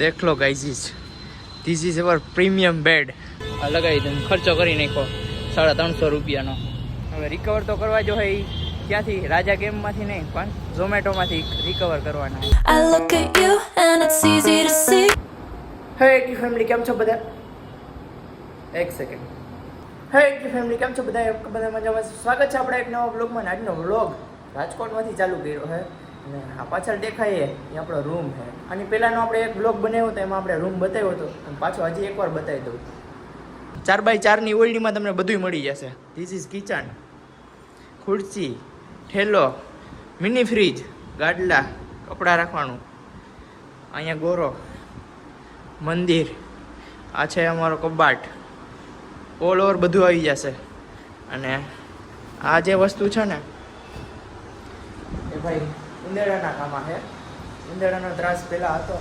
દેખ લો guys this is our premium bed આ લગાવી દઉં ખર્ચો કરી નાખો સાડા ત્રણસો રૂપિયાનો. હવે રિકવર તો કરવા જો હોય ક્યાંથી? રાજા ગેમમાંથી નહીં પણ ઝોમેટોમાંથી રિકવર કરવાના. I look at you and it's easy to see. હે એકી ફેમિલી કેમ છો બધા? એક સેકન્ડ હે એકી ફેમિલી કેમ છો બધા? બધા મજામાં? સ્વાગત છે આપણે એક નવા બ્લોગમાં આજનો વ્લોગ રાજકોટમાંથી ચાલુ કર્યો છે અને આ પાછળ દેખાય એ આપણો રૂમ છે. અને પહેલાંનો આપણે એક બ્લોક બનાવ્યો હતો, એમાં આપણે રૂમ બતાવ્યો હતો. અને પાછો હજી એકવાર બતાવી દઉં. ચાર બાય ચારની ઓલ્ડીમાં તમને બધુંય મળી જશે. ધીસ ઇઝ કિચન ખુરશી, ઠેલો મિની ફ્રીજ ગાડલા, કપડાં રાખવાનું. અહીંયા ગોરો, મંદિર, આ છે અમારો કબાટ. ઓલ ઓવર બધું આવી જશે. અને આ જે વસ્તુ છે ને, એ ભાઈ ઉંદેડાના કામમાં છે ઉંદેડાનો ત્રાસ પહેલાં હતો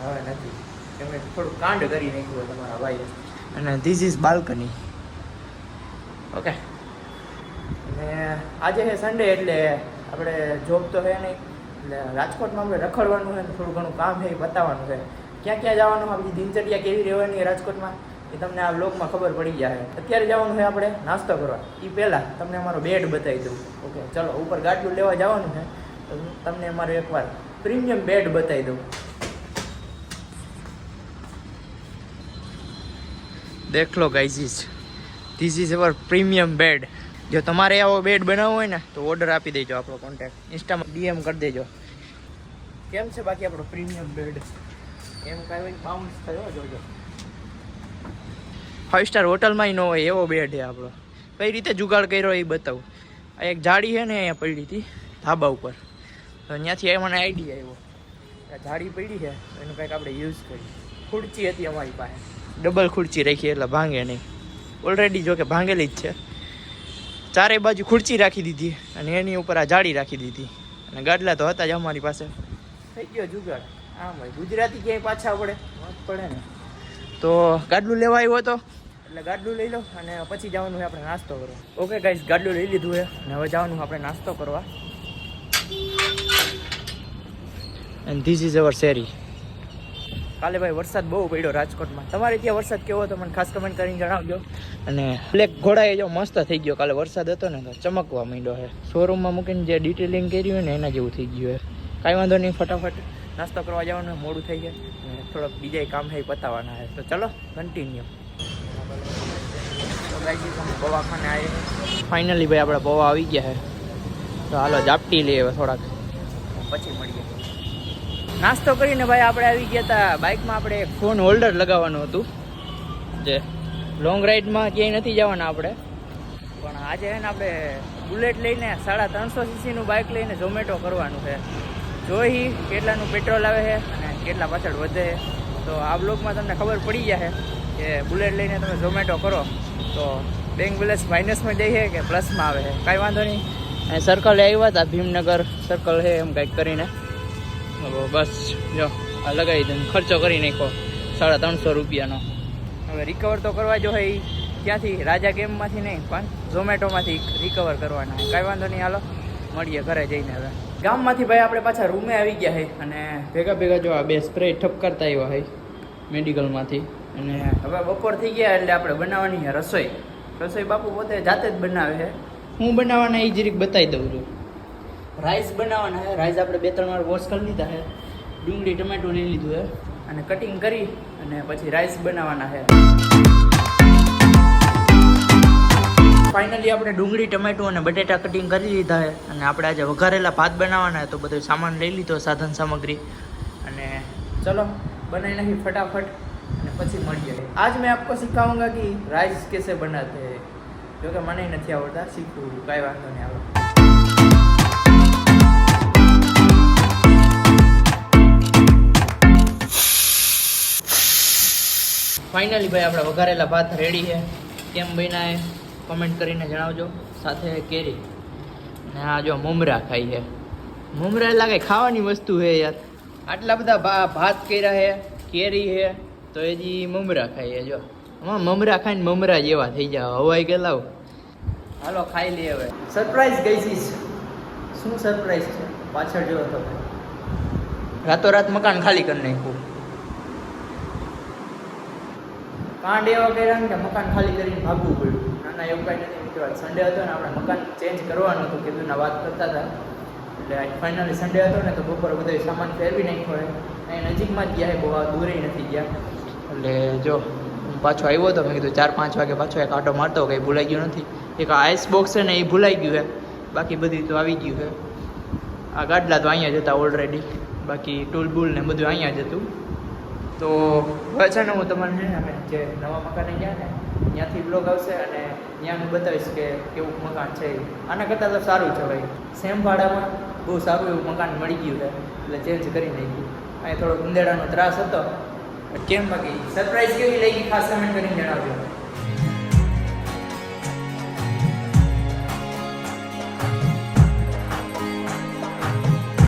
હવે નથી. એમણે થોડું કાંડ કરી નાખ્યું તમારા ભાઈએ. અને ધીસ ઇઝ બાલ્કની ઓકે અને આજે છે સન્ડે એટલે આપણે જોબ તો છે નહીં. એટલે રાજકોટમાં આપણે રખડવાનું છે થોડું ઘણું કામ છે એ બતાવવાનું છે. ક્યાં ક્યાં જવાનું આપણી દિનચર્યા કેવી રહેવાની રાજકોટમાં? એ તમને આ બ્લોગમાં ખબર પડી જાય અત્યારે જવાનું છે આપણે નાસ્તો કરવા. એ પહેલાં તમને અમારો બેડ બતાવી દઉં. ઓકે ચલો ઉપર ગાડલું લેવા જવાનું છે તો તમને અમારો એકવાર પ્રીમિયમ બેડ બતાવી દઉં. દેખ લો guys this is our premium bed જો તમારે આવો બેડ બનાવવો હોય ને તો ઓર્ડર આપી દેજો આપણો કોન્ટેક્ટ ઇન્સ્ટામાં ડીએમ કરી દેજો. કેમ છે બાકી આપણો પ્રીમિયમ બેડ? એમ કાંઈ બાઉન્સ થયો જોજો ફાઇવ સ્ટાર હોટલમાંય ન હોય એવો બેડ છે આપણો. કઈ રીતે જુગાડ કર્યો એ બતાવું. આ એક જાળી છે ને અહીંયા પડી હતી ધાબા ઉપર. તો ત્યાંથી મને આઈડિયા આવ્યો. જાળી પડી છે એનું કંઈક આપણે યુઝ કરીએ. ખુરચી હતી અમારી પાસે. ડબલ ખુરચી રાખી એટલે ભાંગે નહીં. ઓલરેડી જો કે ભાંગેલી જ છે. ચારે બાજુ ખુરચી રાખી દીધી અને એની ઉપર આ જાળી રાખી દીધી. અને ગાડલા તો હતા જ અમારી પાસે. થઈ ગયો જુગાડ. આમ હોય. ગુજરાતી ક્યાંય પાછા પડે મત પડે ને. તો ગાડલું લેવા આવ્યો હતો. એટલે ગાડલું લઈ લો અને પછી જવાનું હોય આપણે નાસ્તો કરો ઓકે ગાઈસ ગાડલું લઈ લીધું છે. અને હવે જવાનું આપણે નાસ્તો કરવા. એન્ડ ધીસ ઇઝ અવર શેરી કાલે ભાઈ વરસાદ બહુ પડ્યો રાજકોટમાં. તમારે ત્યાં વરસાદ કેવો હતો? મને ખાસ કમેન્ટ કરીને જણાવજો. અને બ્લેક ઘોડાએ જો મસ્ત થઈ ગયો. કાલે વરસાદ હતો ને તો ચમકવા માંડ્યો છે. શોરૂમમાં મૂકીને જે ડિટેલિંગ કર્યું હોય ને એના જેવું થઈ ગયું છે. કાંઈ વાંધો નહીં ફટાફટ નાસ્તો કરવા જવાનું મોડું થઈ જાય અને થોડોક બીજા કામ છે પતાવવાના છે. તો ચલો કન્ટિન્યુ ફાઇનલી ભાઈ આપણા પૌવા આવી ગયા છે. તો હાલો ઝાપટી લઈએ થોડાક. પછી મળીએ. નાસ્તો કરીને ભાઈ આપણે આવી ગયા હતા બાઇકમાં આપણે એક ફોન હોલ્ડર લગાવવાનું હતું. જે લોંગ રાઈડમાં ક્યાંય નથી જવાના આપણે. પણ આજે છે ને આપણે બુલેટ લઈને સાડા ત્રણસો સીસીનું બાઇક લઈને ઝોમેટો કરવાનું છે. જોઈ કેટલાનું પેટ્રોલ આવે છે અને કેટલા પાછળ વધે છે. તો આ બ્લોગમાં તમને ખબર પડી જશે કે બુલેટ લઈને તમે ઝોમેટો કરો. તો બેંક બેલેન્સ માઇનસમાં જઈએ કે પ્લસમાં આવે છે. કાંઈ વાંધો નહીં. સર્કલે આવ્યા હતા ભીમનગર સર્કલ છે એમ કંઈક કરીને. બસ, જો, આ લગાવી દઉં. ખર્ચો કરી નાખો સાડા ત્રણસો રૂપિયાનો. હવે રિકવર તો કરવા જો એ ક્યાંથી? રાજા ગેમમાંથી નહીં, પણ ઝોમેટોમાંથી રિકવર કરવાના કાંઈ વાંધો નહીં, હાલો, મળીએ ઘરે જઈને હવે. ગામમાંથી ભાઈ આપણે પાછા રૂમે આવી ગયા છે અને ભેગા ભેગા જો આ બે સ્પ્રે ઠપકારતા આવ્યા હોય મેડિકલમાંથી. અને હવે બપોર થઈ ગયા એટલે આપણે બનાવવાની રસોઈ. રસોઈ બાપુ પોતે જાતે જ બનાવે છે હું બનાવવાના એ જ રીતે બતાવી દઉં છું. રાઈસ બનાવવાના છે. રાઈસ આપણે બે ત્રણ વાર વોશ કરી લીધા હે ડુંગળી, ટમેટું લઈ લીધું છે. અને કટિંગ કરી અને પછી રાઈસ બનાવવાના છે. ફાઇનલી આપણે ડુંગળી, ટમેટું અને બટેટા કટિંગ કરી લીધા છે. અને આપણે આજે વઘારેલા ભાત બનાવવાના તો બધો સામાન લઈ લીધો સાધન સામગ્રી. અને ચલો बनाई नहीं फटाफट पची मर जाए આજ મેં आपको सिखाऊंगा કે રાઈસ કેસે बनाते હે? कि મને નથી આવડતા, શીખવું કાંઈ વાંધો નહીં આવડે ફાઇનલી ભાઈ, આપણા વઘારેલા ભાત રેડી છે. કેમ બન્યા એ કમેન્ટ કરીને જણાવજો. સાથે કેરી. અને આ જો મુમરા ખાઈ છે. મુમરા લાગે ખાવાની વસ્તુ છે યાર. આટલા બધા ભાત કર્યા છે, કેરી છે, તો એ જી મુમરા ખાઈએ જો. આમાં મમરા ખાઈને મમરા જેવા થઈ જાય હવાઈ ગયેલા હો. હાલો ખાઈ લઈએ હવે. સરપ્રાઈઝ ગઈ છે શું સરપ્રાઈઝ છે? પાછળ જો તો રાતોરાત મકાન ખાલી કરી નાખ્યું. કાંડ એવા કર્યા ને કે મકાન ખાલી કરીને ભાગવું પડ્યું. ના ના એવું કાંઈ નથી મિત્રો સન્ડે હતો ને આપણે મકાન ચેન્જ કરવાનું હતું કીધું ના વાત કરતા હતા. એટલે ફાઇનલી સન્ડે હતો ને તો બપોરે બધો સામાન ફેરવી નાખ્યો હોય. અહીં નજીકમાં જ ગયા બહુ આ દૂરે નથી ગયા. એટલે જો હું પાછો આવ્યો હતો મેં કીધું ચાર, પાંચ વાગે પાછો એક આટો મારતો કંઈ ભૂલાઈ ગયું નથી. એક આઈસ બોક્સ છે ને એ ભૂલાઈ ગયું છે. બાકી બધી તો આવી ગયું છે. આ ગાડલા તો અહીંયા જ હતા ઓલરેડી બાકી ટૂલ બૂલ ને બધું અહીંયા જ હતું. તો હવે છે ને હું તમને અમે જે નવા મકાને ગયા ને, ત્યાંથી બ્લોગ આવશે અને ત્યાં હું બતાવીશ કે કેવું મકાન છે આના કરતાં તો સારું છે ભાઈ. સેમ ભાડામાં બહુ સારું એવું મકાન મળી ગયું છે. એટલે ચેન્જ કરી નાખ્યું. અહીંયા થોડો ઉંદેડાનો ત્રાસ હતો. કેમ બાકી? સરપ્રાઈઝ કેવી લાગી? ખાસ કમેન્ટ કરીને જણાવજો.